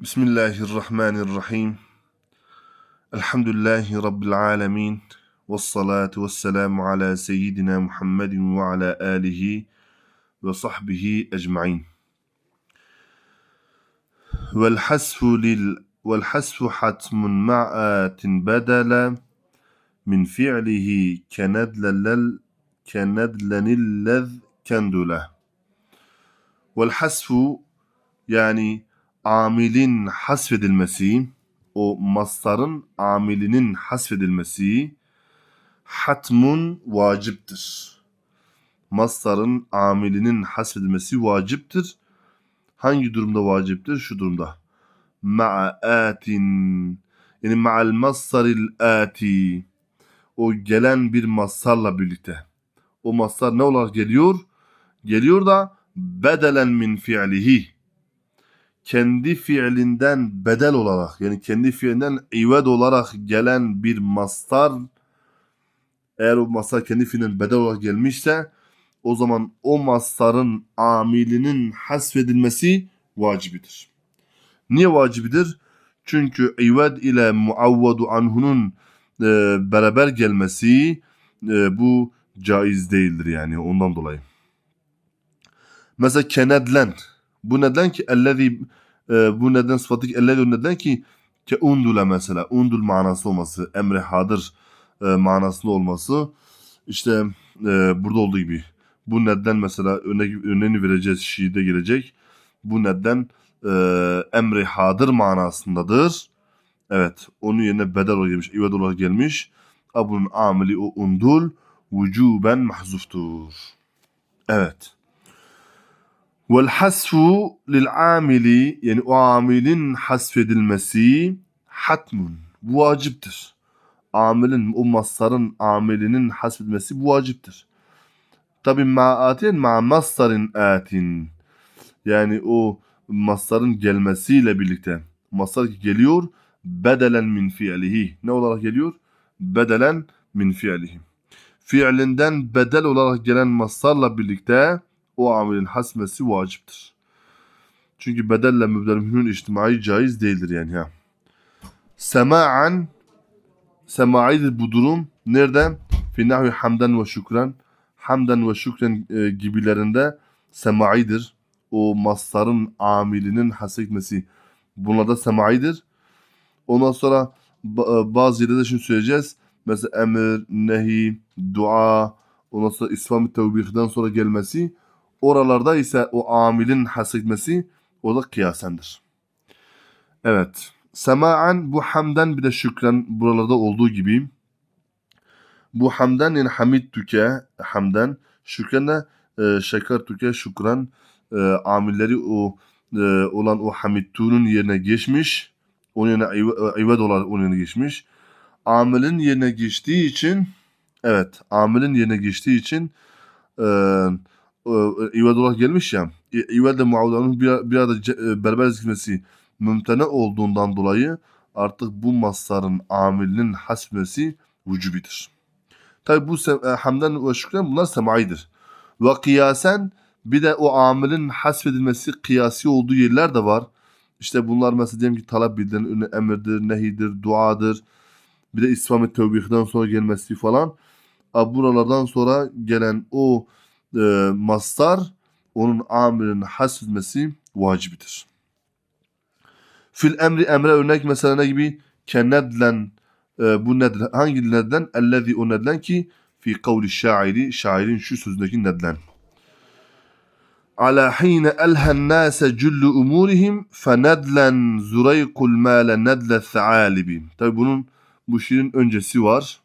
Bismillahirrahmanirrahim. Elhamdülillahi Rabbil alemin. Ve salatu ve selamu ala seyyidina Muhammedin ve ala alihi ve sahbihi ecma'in. Vel hasfu lil vel hasfu hatmun ma'atin bedela min fi'lihi kenedlelel kenedlenillez kendule. Vel hasfu yani amilin hasfedilmesi, o mastarın amilinin hasfedilmesi hatmun vaciptir. Mastarın amilinin hasfedilmesi vaciptir. Hangi durumda vaciptir? Şu durumda. Ma'atin yani ma'al mastaril ati o gelen bir mastarla birlikte. O mastar ne olarak geliyor? Geliyor da bedelen min fi'lihi kendi fiilinden bedel olarak yani kendi fiilinden ived olarak gelen bir mastar eğer o mastar kendi fiilinden bedel olarak gelmişse o zaman o mastarın amilinin hasfedilmesi vacibidir. Niye vacibidir? Çünkü ived ile muavvadu anhunun e, beraber gelmesi e, bu caiz değildir yani ondan dolayı. Mesela kenedlen bu neden ki ellezi e, bu neden sıfatı ki ellezi neden ki ke undule mesela undul manası olması emre hadır e, manasında olması işte e, burada olduğu gibi bu neden mesela öne, örneğini vereceğiz Şii'de gelecek bu neden e, emri hadır manasındadır. Evet onun yerine bedel olarak gelmiş, ived olarak gelmiş. Bunun amili o undul vücuben mahzuftur. Evet. Vel hasfu lil amili yani o amilin hasfedilmesi hatmun bu vaciptir. Amilin o mastarın amilinin hasfedilmesi bu vaciptir. Tabi ma'atin ma mastarın atin yani o mastarın gelmesiyle birlikte mastar geliyor bedelen min fiilihi ne olarak geliyor? Bedelen min fiilihi. Fiilinden bedel olarak gelen mastarla birlikte o amilin hasmesi vaciptir. Çünkü bedelle mübdelmünün içtimai caiz değildir yani ya. Sema'an semaidir bu durum. Nerede? Fi nahvi ve şükran. Hamden ve şükran e, gibilerinde semaidir. O mastarın amilinin hasretmesi. Bunlarda semaidir. Ondan sonra e, bazı yerde de şunu söyleyeceğiz. Mesela emir, nehi, dua, ondan sonra İslam-ı Tevbih'den sonra gelmesi Oralarda ise o amilin hasretmesi o da kıyasendir. Evet. Sema'an bu hamden bir de şükren buralarda olduğu gibi bu hamden yani hamid tüke hamden şükren de e, şeker tüke şükran e, amilleri o e, olan o hamidtu'nun yerine geçmiş. Onun yerine ived olarak onun yerine geçmiş. Amilin yerine geçtiği için evet amilin yerine geçtiği için eee İvad olarak gelmiş ya. İvad ile muavdanın bir, bir arada e, beraber zikretmesi mümtene olduğundan dolayı artık bu masların amilinin hasmesi vücubidir. Tabi bu e, hamden ve şükren bunlar semaidir. Ve kıyasen bir de o amilin hasfedilmesi kıyasi olduğu yerler de var. İşte bunlar mesela diyelim ki talep bildiren emirdir, nehidir, duadır. Bir de İslam-ı Tevbih'den sonra gelmesi falan. Buralardan sonra gelen o e, mastar onun amirinin hasfetmesi vacibidir. Fil emri emre örnek mesela ne gibi? Kenedlen e, bu nedlen hangi nedlen? Ellezi o nedlen ki fi kavli şairi şairin şu sözündeki nedlen. Ala hine elhen nase cüllu umurihim fenedlen zureykul mâle nedle thalibi. Tabi bunun bu şiirin öncesi var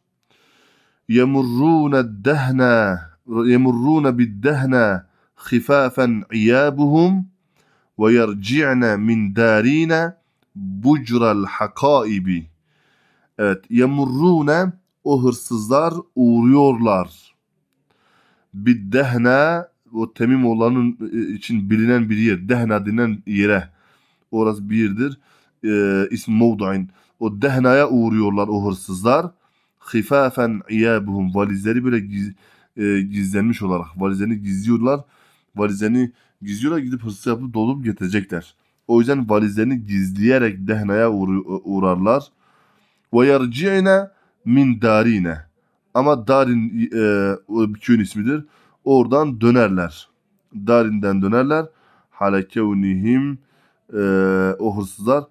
yemurrûne biddehne hifâfen iyâbuhum ve yerci'ne min dârîne bucral hakaibi. Evet, yemurrûne o hırsızlar uğruyorlar. Biddehne o temim olanın e, için bilinen bir yer. Dehna denen yere. Orası bir yerdir. Ee, ism Mevdu'in. O dehnaya uğruyorlar o hırsızlar. Hifafen iyabuhum. Valizleri böyle giz e, gizlenmiş olarak valizlerini gizliyorlar. Valizlerini gizliyorlar gidip hırsız yapıp dolup getirecekler. O yüzden valizlerini gizleyerek dehnaya uğrarlar. Ve yerci'ne min darine. Ama Darin e, bir köyün ismidir. Oradan dönerler. Darin'den dönerler. Hale kevnihim e, o hırsızlar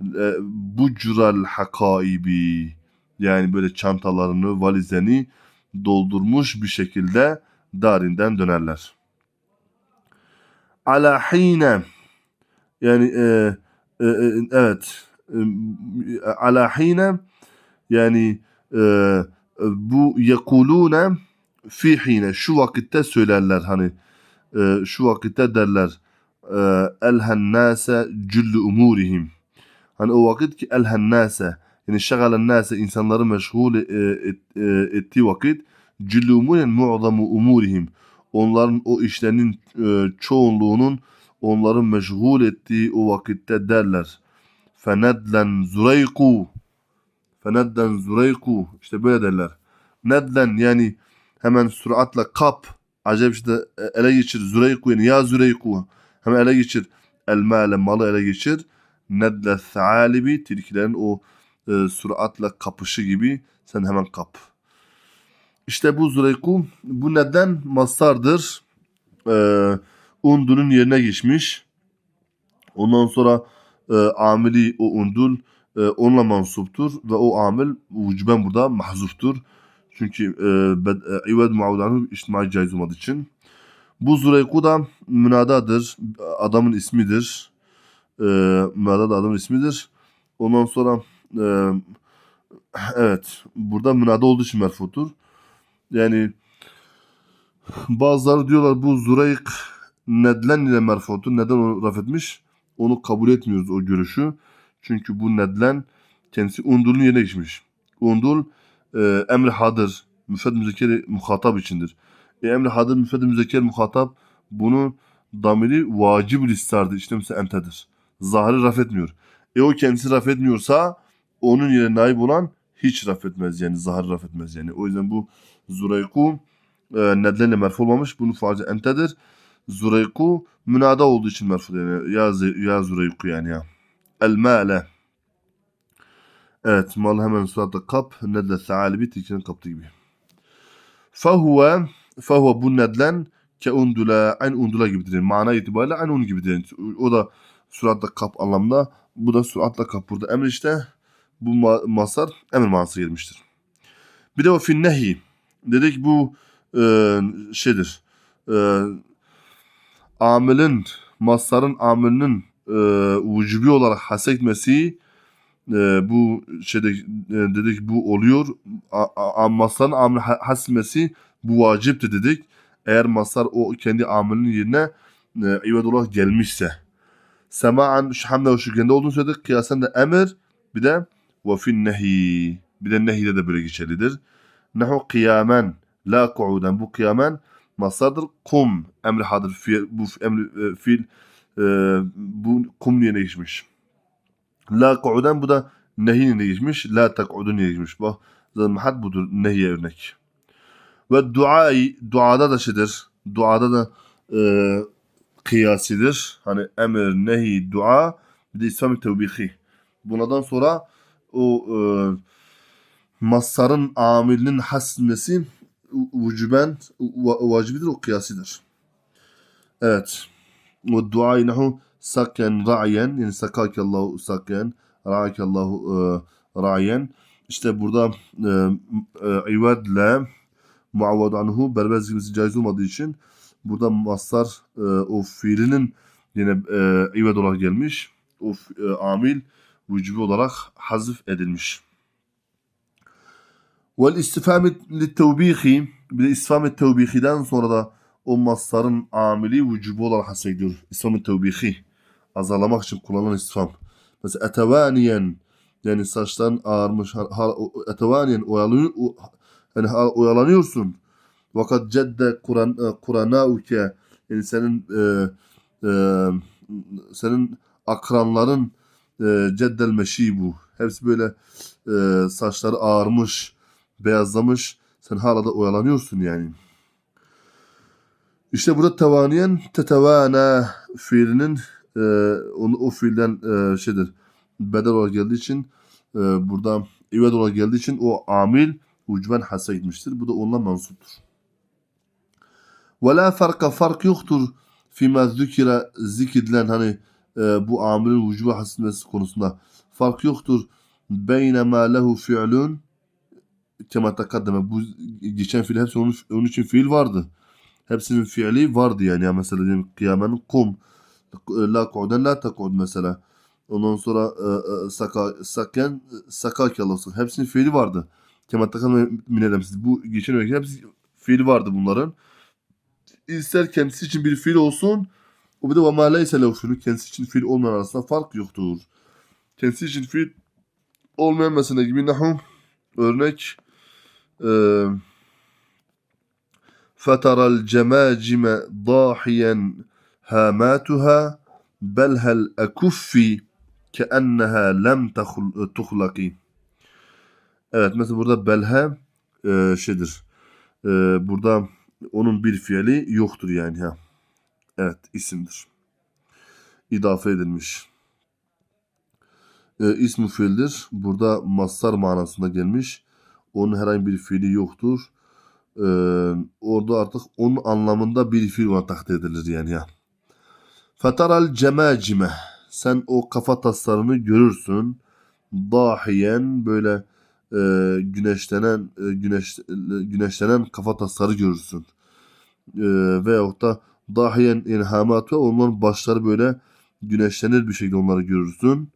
e, bucral hakaibi yani böyle çantalarını, valizlerini doldurmuş bir şekilde Darin'den dönerler. Ala hine yani e, e, e, evet e, ala hine yani e, bu yekulune fi hine şu vakitte söylerler hani e, şu vakitte derler e, elhen nase cüllü umurihim hani o vakit ki elhen nase yani şagalen nase insanları meşgul et, ettiği vakit cüllü umuren mu'zamu umurihim onların o işlerinin çoğunluğunun onların meşgul ettiği o vakitte derler. fenedlen zureyku fenedlen zureyku işte böyle derler. nedlen yani hemen süratle kap. Acayip işte ele geçir. zureyku yani ya zureyku hemen ele geçir. El male malı ele geçir. nedle thalibi tilkilerin o e, süratle kapışı gibi sen hemen kap. İşte bu zureyku bu neden masardır. E, undunun yerine geçmiş. Ondan sonra e, amili o undul e, onunla mansuptur ve o amil vücuben burada mahzuftur. Çünkü e, e, ived muavdanı içtimai caiz olmadığı için. Bu zureyku da münadadır. Adamın ismidir. E, münada da adamın ismidir. Ondan sonra e, evet burada münada olduğu için merfutur. Yani bazıları diyorlar bu zureyk nedlen ile merfutur. Neden onu raf etmiş? Onu kabul etmiyoruz o görüşü. Çünkü bu nedlen kendisi undulun yerine geçmiş. Undul e, emri hadır. Müfred müzekkeri muhatap içindir. E, emri hadır müfred müzekker muhatap bunu damiri vacib istardır. İşte mesela entedir. Zahiri raf etmiyor. E o kendisi raf etmiyorsa onun yerine naib olan hiç raf etmez yani zahir raf etmez yani. O yüzden bu zureyku e, nedlenle merfu olmamış. Bunun faci entedir. Zureyku münada olduğu için merfu yani. Ya, ya zureyku yani ya. El male. Evet mal hemen suratta kap. Nedle saalibi tilkinin kaptığı gibi. Fehuve fehuve bu nedlen ke undula aynı undula gibidir. Mana itibariyle aynı onun gibidir. O da suratta kap anlamda. Bu da suratla kap burada. Emir işte bu ma- masar emir manası gelmiştir. Bir de o finnehi. Dedik bu e, şeydir. E, amilin, masarın amilinin e, vücubi olarak hasekmesi e, bu şeyde e, dedik bu oluyor. A, a, masarın amil ha- hasmesi bu vacipti dedik. Eğer masar o kendi amilinin yerine e, ived olarak gelmişse. Sema'an şu hamle ve şükürde olduğunu söyledik. Kıyasen de emir bir de ve fin nehi. Bir de nehide de böyle geçerlidir. Nehu kıyamen la ku'uden. Bu kıyamen masardır. Kum emri hadır. Fiil, bu emri e, fiil e, bu kum yerine geçmiş. La ku'uden bu da nehin yerine geçmiş. La tak'udun yerine geçmiş. Bak zaten mahat budur. Nehiye örnek. Ve duayı duada da şeydir. Duada da e, kıyasidir. Hani emir, nehi, dua bir de İslam-ı tevbihi. Bundan sonra o e, masarın amilinin hasmesi vücuben va- vacibidir o kıyasidir. Evet. Ve dua inahu saken ra'yen yani sakakallahu saken ra'akallahu e, ra'yen işte burada e, e, ivadle muavvad anhu berbez gibisi caiz olmadığı için burada masar e, o fiilinin yine e, ived olarak gelmiş. O e, amil vücubi olarak hazif edilmiş. Vel istifami littevbihi bir de istifam tevbihiden sonra da o masarın amili vücubu olarak hasediyor. İstifam tevbihi azalamak için kullanılan istifam. Mesela etevaniyen yani saçların ağarmış etevaniyen oyalanıyor, yani oyalanıyorsun. Vakat cedde Kur'an e, Kur'anauke yani senin e, e, senin akranların e, ceddel meşibu. Hepsi böyle e, saçları ağarmış, beyazlamış. Sen hala da oyalanıyorsun yani. İşte burada tevaniyen tetevana fiilinin e, onu, o fiilden e, şeydir bedel olarak geldiği için e, burada ived olarak geldiği için o amil ucben hassa gitmiştir. Bu da onunla mansuptur. Ve la farka fark yoktur fîmâ zükira zikredilen hani e, bu amilin vücuba hasılması konusunda fark yoktur. Beyne ma lehu fi'lun kema takaddeme bu geçen fiil hepsi onun, onun için fiil vardı. Hepsinin fiili vardı yani. yani mesela diyelim kıyamen kum la ku'den la takud mesela. Ondan sonra e, e, saka, sakken sakak yalasın. Hepsinin fiili vardı. Kema takaddeme min siz. Bu geçen örnek hepsi fiili vardı bunların. İster kendisi için bir fiil olsun o bir de وَمَا لَيْسَ لَهُ fiilü kendisi için fiil olmayan arasında fark yoktur. Kendisi için fiil olmayan mesela gibi nahu örnek eee فترى الجماجم ضاحيا هاماتها بل هل أكفي كأنها لم تخل- تخلق Evet mesela burada belhe e, şeydir. E, burada onun bir fiili yoktur yani ha. Evet isimdir. İdafe edilmiş. E, ismi fiildir. Burada mastar manasında gelmiş. Onun herhangi bir fiili yoktur. E, orada artık onun anlamında bir fiil ona takdir edilir yani ya. Fetaral cemacime. Sen o kafa taslarını görürsün. Dahiyen böyle e, güneşlenen e, güneş güneşlenen kafa tasları görürsün. E, veyahut da dahiyen ilhamat ve onların başları böyle güneşlenir bir şekilde onları görürsün.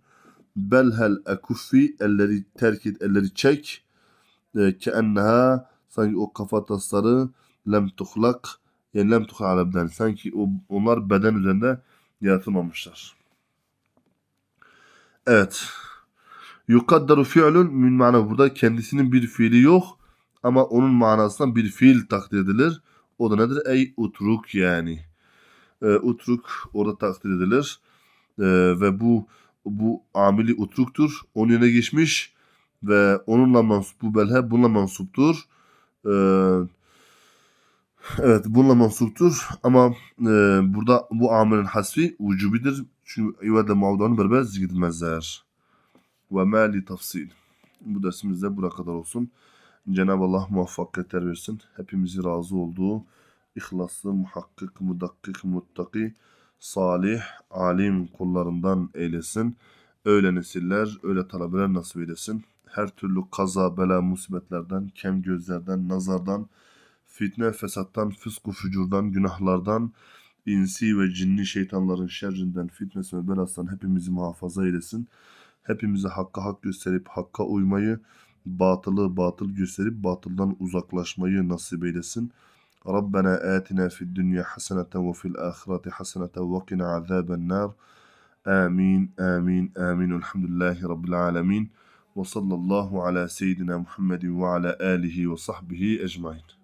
Belhel ekuffi elleri terk et, elleri çek. E, ki enneha sanki o kafa tasları lem tuhlak yani lem beden. Sanki o, onlar beden üzerinde yaratılmamışlar. Evet. Yukaddaru fi'lun min burada kendisinin bir fiili yok ama onun manasından bir fiil takdir edilir. O da nedir? Ey utruk yani. E, utruk orada takdir edilir. E, ve bu bu amili utruktur. Onun yerine geçmiş ve onunla mansup bu belhe bununla mansuptur. E, evet bununla mansuptur ama e, burada bu amilin hasfi vücubidir. Çünkü ivade mavdanı berber zikredilmezler. Ve mali tafsil. Bu dersimizde buraya kadar olsun. Cenab-ı Allah muvaffakiyetler versin. Hepimizi razı olduğu ihlaslı, muhakkik, mudakkik, muttaki, salih, alim kullarından eylesin. Öyle nesiller, öyle talebeler nasip eylesin. Her türlü kaza, bela, musibetlerden, kem gözlerden, nazardan, fitne, fesattan, fısku, fücurdan, günahlardan, insi ve cinni şeytanların şerrinden, fitnesi ve belasından hepimizi muhafaza eylesin. Hepimize hakka hak gösterip hakka uymayı, batılı batıl gösterip batıldan uzaklaşmayı nasip eylesin. Rabbena atina fid dünya haseneten ve fil ahireti haseneten ve qina azaben nar. Amin, amin, amin. Elhamdülillahi Rabbil alemin. Ve sallallahu ala seyyidina Muhammedin ve ala alihi ve sahbihi ecmain.